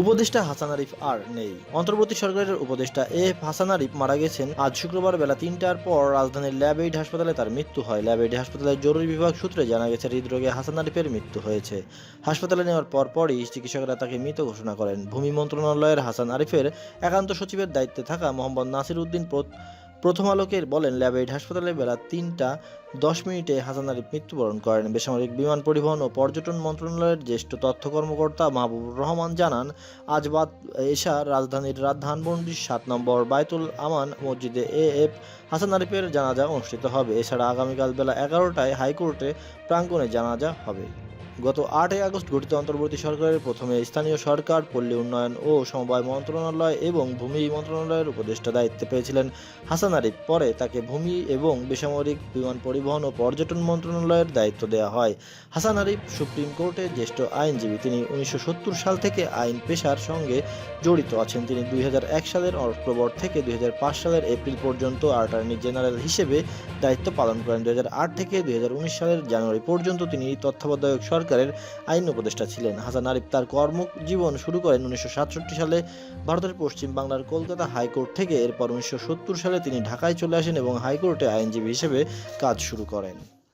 উপদেষ্টা হাসান আরিফ আর নেই। অন্তর্বর্তী সরকারের উপদেষ্টা এফ হাসান আরিফ মারা গেছেন আজ শুক্রবার বেলা তিনটার পর। রাজধানীর ল্যাব এইড হাসপাতালে তার মৃত্যু হয়। ল্যাব এইড হাসপাতালের জরুরি বিভাগ সূত্রে জানা গেছে, হৃদরোগে হাসান আরিফের মৃত্যু হয়েছে। হাসপাতালে নেওয়ার পর পরই চিকিৎসকরা তাকে মৃত ঘোষণা করেন। ভূমি মন্ত্রণালয়ের হাসান আরিফের একান্ত সচিবের দায়িত্বে থাকা মোহাম্মদ নাসির উদ্দিন প্রথম আলোকে বলেন, ল্যাব এইড হাসপাতালে বেলা তিনটা দশ মিনিটে হাসান আরিফ মৃত্যুবরণ করেন। বেসামরিক বিমান পরিবহন ও পর্যটন মন্ত্রণালয়ের জ্যেষ্ঠ তথ্য কর্মকর্তা মাহবুবুর রহমান জানান, আজ বাদ এশা রাজধানীর ধানমন্ডির সাত নম্বর বায়তুল আমান মসজিদে এ এফ হাসান আরিফের জানাজা অনুষ্ঠিত হবে। এছাড়া আগামীকাল বেলা এগারোটায় হাইকোর্টে প্রাঙ্গণে জানাজা হবে। গত আটই আগস্ট গঠিত অন্তর্বর্তী সরকারের প্রথমে স্থানীয় সরকার, পল্লী উন্নয়ন ও সমবায় মন্ত্রণালয় এবং ভূমি মন্ত্রণালয়ের উপদেষ্টা দায়িত্বে পেয়েছিলেন হাসান আরিফ। পরে তাকে ভূমি এবং বেসামরিক বিমান পরিবহন ও পর্যটন মন্ত্রণালয়ের দায়িত্ব দেওয়া হয়। হাসান আরিফ সুপ্রিম কোর্টের জ্যেষ্ঠ আইনজীবী। তিনি উনিশশো সত্তর সাল থেকে আইন পেশার সঙ্গে জড়িত আছেন। তিনি দুই হাজার এক সালের অক্টোবর থেকে দুই হাজার পাঁচ সালের এপ্রিল পর্যন্ত অ্যাটর্নি জেনারেল হিসেবে দায়িত্ব পালন করেন। দুই হাজার আট থেকে দুই হাজার উনিশ সালের জানুয়ারি পর্যন্ত তিনি তত্ত্বাবধায়ক সরকারের আইন উপদেষ্টা ছিলেন। হাসান আরিফ তার কর্মজীবন শুরু করেন উনিশশো সাতষট্টি সালে ভারতের পশ্চিম বাংলার কলকাতা হাইকোর্ট থেকে। এরপর উনিশশো সত্তর সালে তিনি ঢাকায় চলে আসেন এবং হাইকোর্টে আইনজীবী হিসেবে কাজ শুরু করেন।